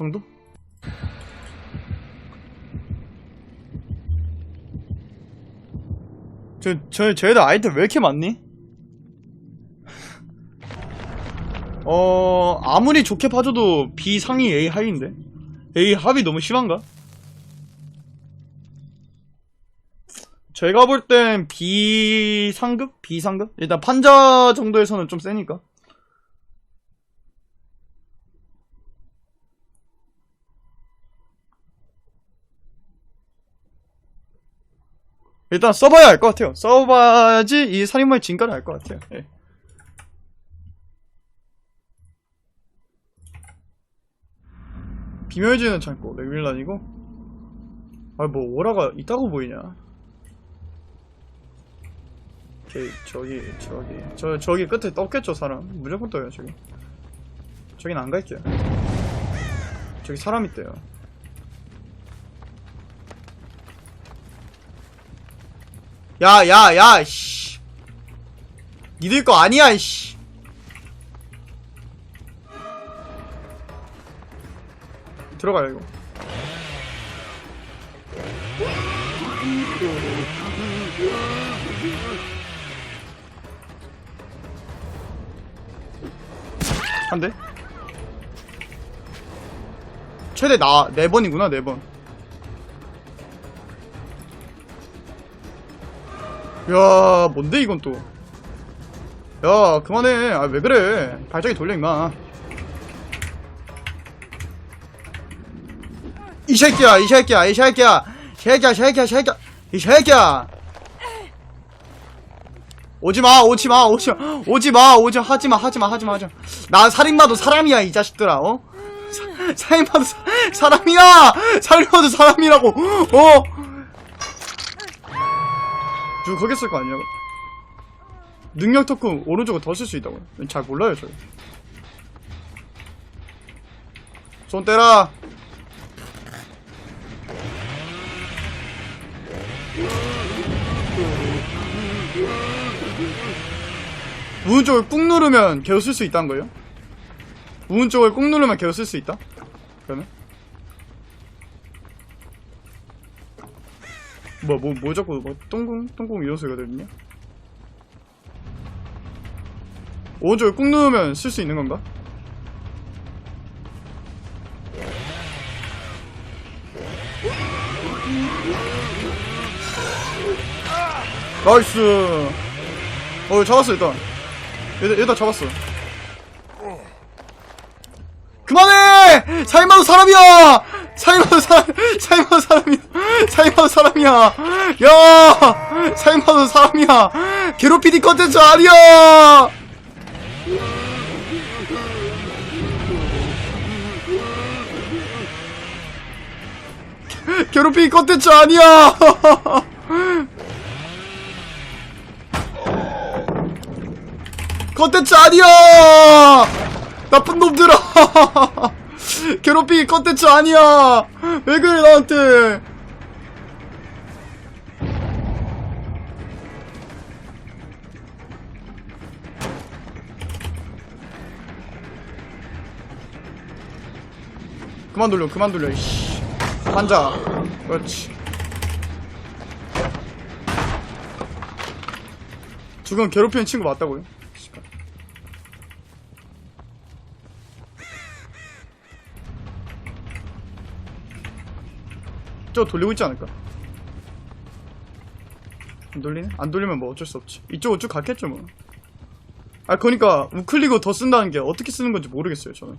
정도? 저, 저, 쟤들 아이템 왜 이렇게 많니? 어, 아무리 좋게 봐줘도 B 상위 A 하위인데? A 합이 너무 심한가? 제가 볼 땐 B 상급? B 상급? 일단 판자 정도에서는 좀 세니까. 일단 써봐야 알 것 같아요. 써봐야지 이 살인마의 진가를 알 것 같아요. 예. 비멸지는 참고 맥밀란이고 아 뭐 오라가 있다고 보이냐 오케이 저기 저기 저 저기 끝에 떴겠죠 사람 무조건 떠요 저기 저긴 안 갈게요 저기 사람 있대요 야 야 야 씨. 니들 거 아니야 씨. 들어가요 이거. 한 대? 최대 나 4번이구나 4번 야 뭔데 이건 또? 야 그만해. 아 왜 그래? 발작이 돌려 임마. 이 새끼야 이 새끼야 이 새끼야. 새끼야 새끼야 새끼야. 이 새끼야. 오지마 오지마 오지마 오지마 오지마. 하지마 하지마 하지마 하지마. 나 살인마도 사람이야 이 자식들아 어? 사, 살인마도 사, 사람이야! 살인마도 사람이라고 어? 누구 거기 쓸 거 아니냐고 능력 토큰 오른쪽으로 더 쓸 수 있다고 잘 몰라요 저. 손 떼라 우은 쪽을 꾹 누르면 개우 쓸 수 있다는 거예요? 우은 쪽을 꾹 누르면 개우 쓸 수 있다? 그러면? 뭐, 뭐, 뭐 자꾸, 뭐, 똥궁, 똥궁 이런 소리가 들리냐? 오른쪽을 꾹 누르면 쓸 수 있는 건가? 나이스! 어, 잡았어, 일단. 일단, 일단 잡았어. 그만해! 살인마도 사람이야! 살인마도 사람, 살인마도 사람이야! 살인마도 사람이야! 야! 살인마도 사람이야! 괴롭히니 컨텐츠 아니야! 괴롭히니 컨텐츠 아니야! 컨텐츠 아니야! 나쁜 놈들아! 괴롭히기 컨텐츠 아니야! 왜 그래, 나한테! 그만 돌려, 그만 돌려, 이씨. 앉아. 그렇지. 죽은 괴롭히는 친구 맞다고요? 저 돌리고 있지 않을까? 안 돌리네? 안 돌리면 뭐 어쩔 수 없지. 이쪽으로 쭉 갔겠죠, 뭐. 아, 그러니까, 우클릭을 더 쓴다는 게 어떻게 쓰는 건지 모르겠어요, 저는.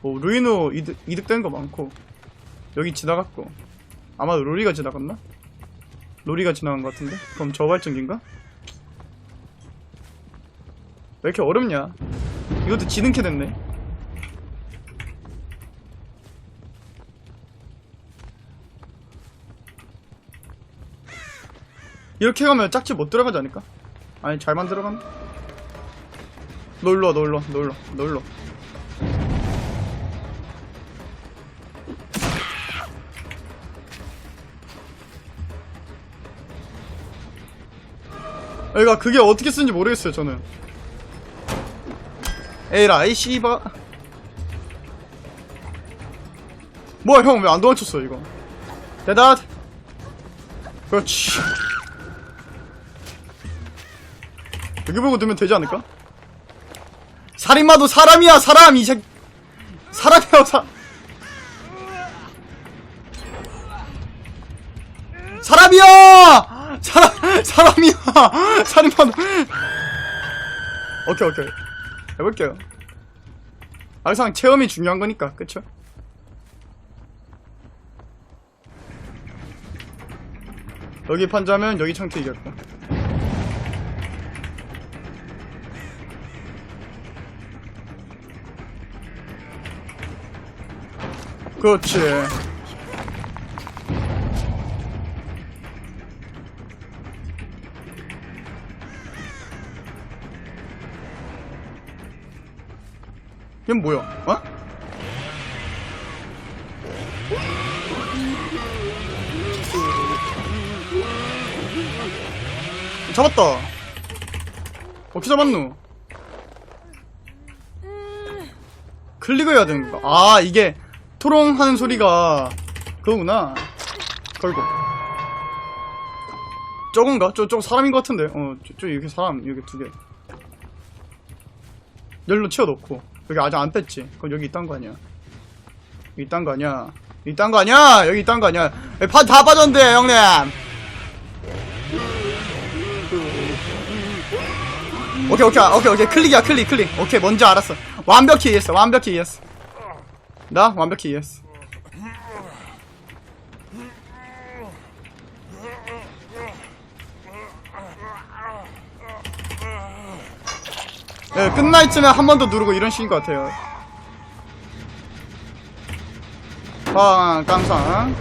뭐, 루이노 이득, 이득되는 거 많고, 여기 지나갔고, 아마 로리가 지나갔나? 로리가 지나간 것 같은데? 그럼 저 발전기인가? 왜 이렇게 어렵냐? 이것도 지능캐 됐네. 이렇게 가면 짝지 못 들어가지 않을까? 아니 너 일로와 너 일로와 너 일로와 그러니까 그게 어떻게 쓰는지 모르겠어요 저는. 에라이 씨바. 뭐야 형 왜 안 도망쳤어 이거? 대답 그렇지 여기 보고 두면 되지 않을까? 살인마도 사람이야 사람! 이 새끼. 사람이야 사. 사람이야! 사람 사람이야! 살인마도 오케이 오케이. 해볼게요. 항상 체험이 중요한 거니까 그쵸? 여기 판자면 여기 창트 이겼고 그렇지 얘 뭐야? 어? 잡았다. 어떻게 잡았노? 클릭을 해야 되는 거야. 아, 이게 토롱 하는 소리가 그거구나. 걸고. 저건가? 저, 저 사람인 것 같은데. 어, 저, 저 여기 사람, 여기 두 개. 열로 치워놓고. 여기 아직 안 뺐지? 그럼 여기 있단 거 아니야? 여기 있단 거 아니야? 여기 있단 거 아니야? 여기 있단 거 아니야? 판다 빠졌는데, 형님! 오케이 오케이 오케이 오케이 클릭이야 클릭 클릭 오케이 뭔지 알았어 완벽히 이해했어 완벽히 이해했어 나? 완벽히 이해했어. 네, 끝날 쯤에 한번 더 누르고 이런 식인 것 같아요. 아 깜상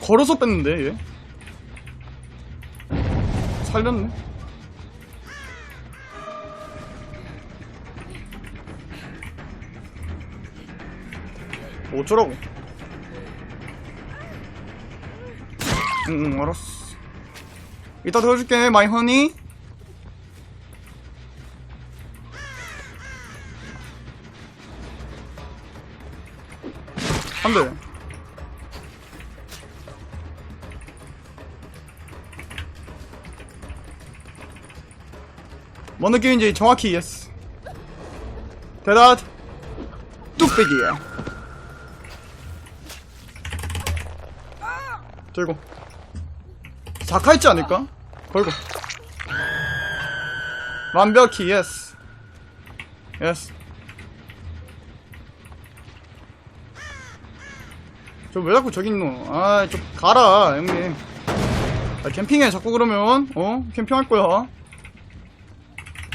걸어서 뺐는데 얘? 살렸네. 어쩌라고? 응, 응, 알았어. 이따 들어줄게, 마이 허니. 안 돼. 뭔 느낌인지 정확히 이해했어. 대답. 뚝배기야. 들고. 사카있지 않을까? 걸고. 완벽히 예스. 예스. 저 왜 자꾸 저기 있노? 아, 좀 가라, 형님. 아, 캠핑해, 자꾸 그러면. 어? 캠핑할 거야.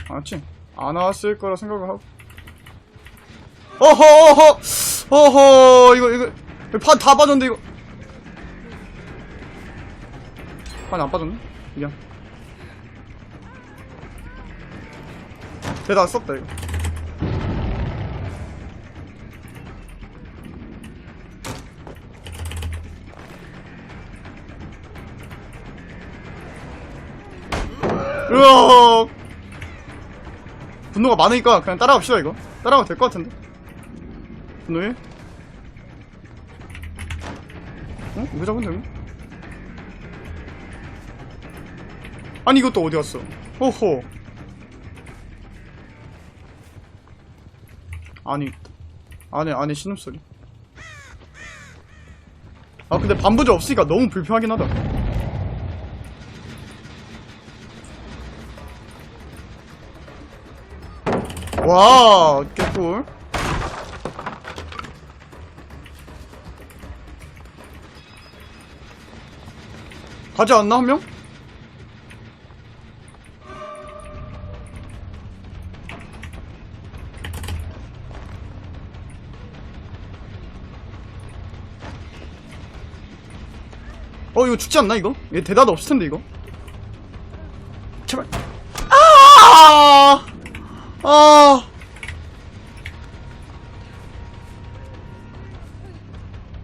알았지? 안 나왔을 거라 생각을 하고. 어허, 어허! 어허, 이거, 이거. 판다 빠졌는데, 이거. 판안 빠졌네? 미안. 대다 썼다, 이거. 으악! 분노가 많으니까 그냥 따라갑시다 이거 따라가도 될 것 같은데 분노해? 어? 왜 잡은데 이거? 아니 이것도 어디 갔어 호호 아니 안에 안에 신음 소리 아 근데 반부제 없으니까 너무 불편하긴 하다 와, 개꿀. 가지 않나, 한 명? 어, 이거 죽지 않나, 이거? 얘 대답 없을 텐데, 이거? 제발. 아! 아.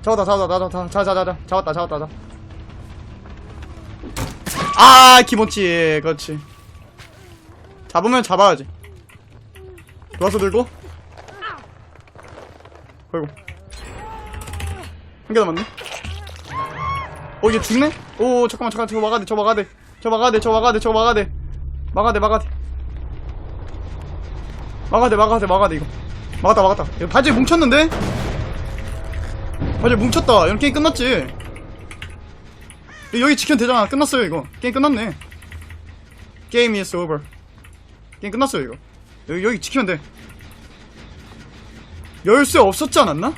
잡았다, 잡았다, 잡았다, 잡았다, 잡았다, 잡았다, 잡았다, 잡았다. 아, 기모치, 그렇지. 잡으면 잡아야지 도와서 들고 걸고 한 개 남았네 어 이게 죽네? 오 잠깐만 잠깐 저거 막아야 돼 저 막아야 돼 저 막아야 돼 저 막아야 돼 저 막아야 돼. 막아야 돼 막아야 돼. 막아야 돼 막아야 돼 막아야 돼 이거. 막았다 막았다. 이거 바지에 뭉쳤는데? 바지에 뭉쳤다. 이런 게임 끝났지. 여기 지키면 되잖아. 끝났어요 이거. 게임 끝났네. 게임 is over. 게임 끝났어요 이거. 여기, 여기 지키면 돼. 열쇠 없었지 않았나?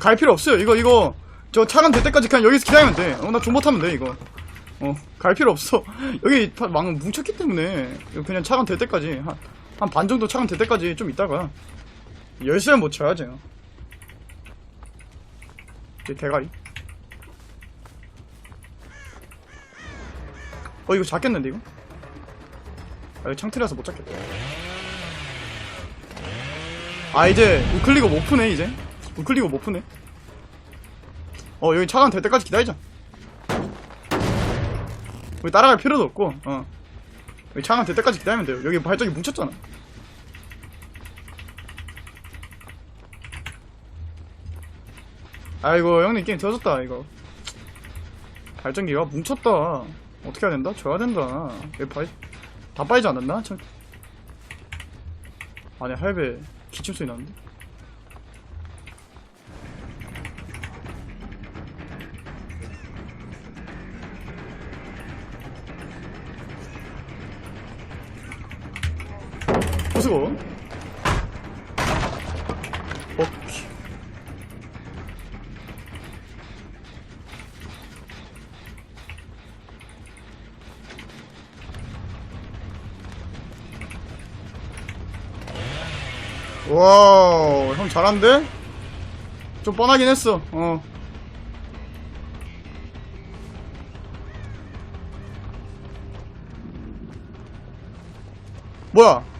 갈 필요 없어요. 이거 이거 저 차간 될 때까지 그냥 여기서 기다리면 돼어나 존버 타면 돼 이거. 어 갈 필요 없어. 여기 다 망 뭉쳤기 때문에. 그냥 차간 될 때까지. 한 한 반 정도 차간 될 때까지 좀 있다가 열쇠는 못 쳐야지 이제 대가리. 어 이거 잡겠는데 이거? 아 이거 창틀이라서 못 잡겠다. 아 이제 우클릭어 못 푸네 이제 우클릭어 못 푸네. 어 여기 차간 될 때까지 기다리자. 우리 따라갈 필요도 없고 어. 여기 차간 될 때까지 기다리면 돼요. 여기 발전기 뭉쳤잖아. 아이고 형님 게임 터졌다 이거. 발전기가 뭉쳤다. 어떻게 해야 된다? 줘야 된다. 여기 발... 다 빠지지 않았나? 참... 아니 할배 기침 소리 나는데? 수고 오케이. 와우 형 잘한데? 좀 뻔하긴 했어. 어. 뭐야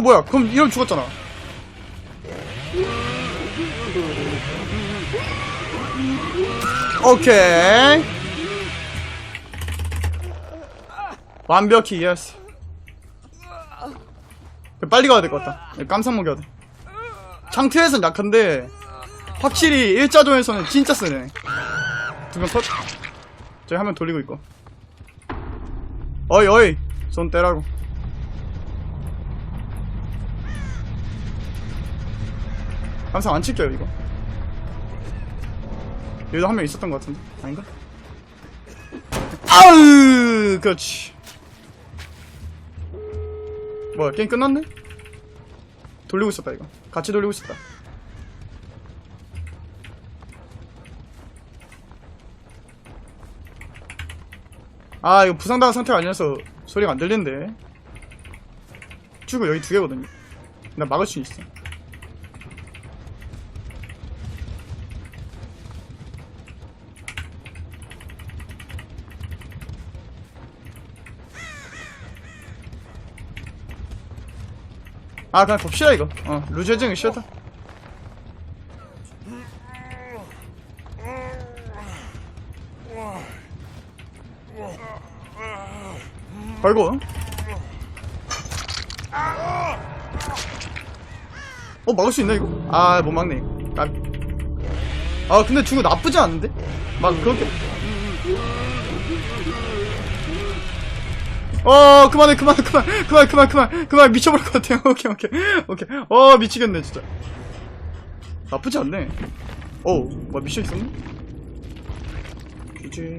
어 뭐야. 그럼 이러면 죽었잖아. 오케이. 완벽히 예스 빨리 가야 될 것 같다. 깜짝 먹여야 돼 창틀에선 약한데 확실히 일자존에서는 진짜 쓰네. 두명 컷. 저기 화면 돌리고 있고. 어이 어이. 손 떼라고 항상 안 칠게요 이거. 여기도 한 명 있었던 것 같은데. 아닌가? 아으 그렇지. 뭐야 게임 끝났네? 돌리고 있었다 이거. 같이 돌리고 있었다. 아 이거 부상당한 상태가 아니라서 소리가 안 들리는데. 출구 여기 두 개거든요. 나 막을 수 있어 아 그냥 봅시다 이거. 어 루즈 해징이 싫다. 걸고. 어 막을 수 있나 이거. 아 못 막네. 깜. 아 근데 중국 나쁘지 않은데? 막 그렇게 어 그만해 그만 그만 그만 그만 그만 그만 미쳐버릴 것 같아요. 오케이 오케이 오케이. 어 미치겠네 진짜. 나쁘지 않네. 어뭐 미션 있었네? 이제